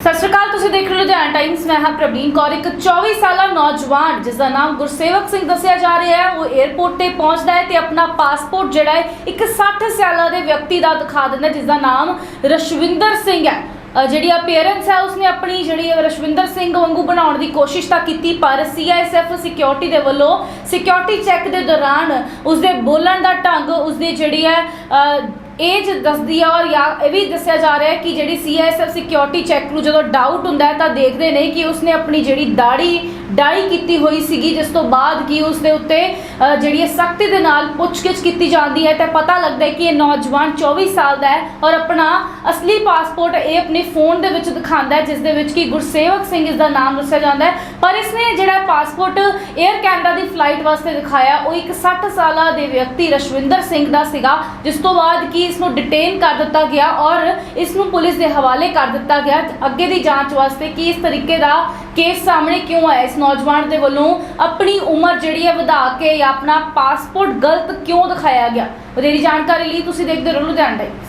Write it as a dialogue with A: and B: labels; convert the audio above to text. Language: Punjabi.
A: ਸਤਿ ਸ਼੍ਰੀ ਅਕਾਲ ਤੁਸੀਂ ਦੇਖ ਰਹੇ ਹੋ ਲੁਧਿਆਣਾ ਟਾਈਮਸ ਮੈਂ ਹਾਂ ਪ੍ਰਵੀਨ ਕੌਰ। ਇੱਕ 24 ਸਾਲਾ ਨੌਜਵਾਨ ਜਿਸ ਦਾ ਨਾਮ ਗੁਰਸੇਵਕ ਸਿੰਘ ਦੱਸਿਆ ਜਾ ਰਿਹਾ ਹੈ ਉਹ 에ਅਰਪੋਰਟ ਤੇ ਪਹੁੰਚਦਾ ਹੈ ਤੇ ਆਪਣਾ ਪਾਸਪੋਰਟ ਜਿਹੜਾ ਹੈ ਇੱਕ 60 ਸਾਲਾਂ ਦੇ ਵਿਅਕਤੀ ਦਾ ਦਿਖਾ ਦਿੰਦਾ ਹੈ, ਜਿਸ ਦਾ ਨਾਮ ਰਸ਼ਵਿੰਦਰ ਸਿੰਘ ਹੈ। ਅ, ਜਿਹੜੀ ਅਪੀਅਰੈਂਸ ਹੈ ਉਸਨੇ ਆਪਣੀ ਜਿਹੜੀ ਰਸ਼ਵਿੰਦਰ ਸਿੰਘ ਵਾਂਗੂ ਬਣਾਉਣ ਦੀ ਕੋਸ਼ਿਸ਼ ਤਾਂ ਕੀਤੀ ਪਰ ਸੀਆਈਐਸਐਫ ਸਿਕਿਉਰਿਟੀ ਦੇ ਵੱਲੋਂ ਸਿਕਿਉਰਿਟੀ ਚੈੱਕ ਦੇ ਦੌਰਾਨ ਉਸਦੇ ਬੋਲਣ ਦਾ ਢੰਗ ਉਸਦੀ ਜਿਹੜੀ ਹੈ ਅ, ਏਜ ਦੱਸਦੀ ਆ ਔਰ ਜਾਂ ਇਹ ਵੀ ਦੱਸਿਆ ਜਾ ਰਿਹਾ ਹੈ ਕਿ ਜਿਹੜੀ ਸੀਐਸਐਫ ਸਿਕਿਉਰਿਟੀ ਚੈੱਕ ਨੂੰ ਜਦੋਂ ਡਾਊਟ ਹੁੰਦਾ ਹੈ ਤਾਂ ਦੇਖਦੇ ਨੇ ਕਿ ਉਸਨੇ ਆਪਣੀ ਜਿਹੜੀ ਦਾੜੀ ਡਾਈ ਕੀਤੀ ਹੋਈ ਸੀਗੀ, ਜਿਸ ਤੋਂ ਬਾਅਦ ਕਿ ਉਸ ਦੇ ਉੱਤੇ ਜਿਹੜੀ ਹੈ ਸਖਤੀ ਦੇ ਨਾਲ ਪੁੱਛਗਿੱਛ ਕੀਤੀ ਜਾਂਦੀ ਹੈ, ਤੇ ਪਤਾ ਲੱਗਦਾ ਹੈ ਕਿ ਇਹ ਨੌਜਵਾਨ 24 ਸਾਲ ਦਾ ਹੈ ਔਰ ਆਪਣਾ ਅਸਲੀ ਪਾਸਪੋਰਟ ਇਹ ਆਪਣੇ ਫੋਨ ਦੇ ਵਿੱਚ ਦਿਖਾਉਂਦਾ ਹੈ, ਜਿਸ ਦੇ ਵਿੱਚ ਕਿ ਗੁਰਸੇਵਕ ਸਿੰਘ ਇਸ ਦਾ ਨਾਮ ਦੱਸਿਆ ਜਾਂਦਾ ਹੈ। ਪਰ ਇਸਨੇ ਜਿਹੜਾ ਪਾਸਪੋਰਟ 에ਅਰ ਕੈਨੇਡਾ ਦੀ ਫਲਾਈਟ ਵਾਸਤੇ ਦਿਖਾਇਆ, ਉਹ ਇੱਕ 60 ਸਾਲਾ ਦੇ ਵਿਅਕਤੀ ਰਸ਼ਵਿੰਦਰ ਸਿੰਘ ਦਾ ਸੀਗਾ, ਜਿਸ ਤੋਂ ਬਾਅਦ ਕਿ ਇਸ ਨੂੰ ਡਿਟੇਨ ਕਰ ਦਿੱਤਾ ਗਿਆ ਔਰ ਇਸ ਨੂੰ ਪੁਲਿਸ ਦੇ ਹਵਾਲੇ ਕਰ ਦਿੱਤਾ ਗਿਆ। ਅੱਗੇ ਦੀ ਜਾਂਚ ਵਾਸਤੇ ਕਿ ਇਸ ਤਰੀਕੇ ਦਾ ਕੇਸ ਸਾਹਮਣੇ ਕਿਉਂ ਆਇਆ? ਇਸ ਨੌਜਵਾਨ ਦੇ ਵੱਲੋਂ ਆਪਣੀ ਉਮਰ ਜਿਹੜੀ ਹੈ ਵਧਾ ਕੇ ਜਾਂ ਆਪਣਾ ਪਾਸਪੋਰਟ ਗਲਤ ਕਿਉਂ ਦਿਖਾਇਆ ਗਿਆ? ਵਧੇਰੀ ਜਾਣਕਾਰੀ ਲਈ ਤੁਸੀਂ ਦੇਖਦੇ ਰਹੋ ਲੁਧਿਆਣਾ ਟਾਈਮਸ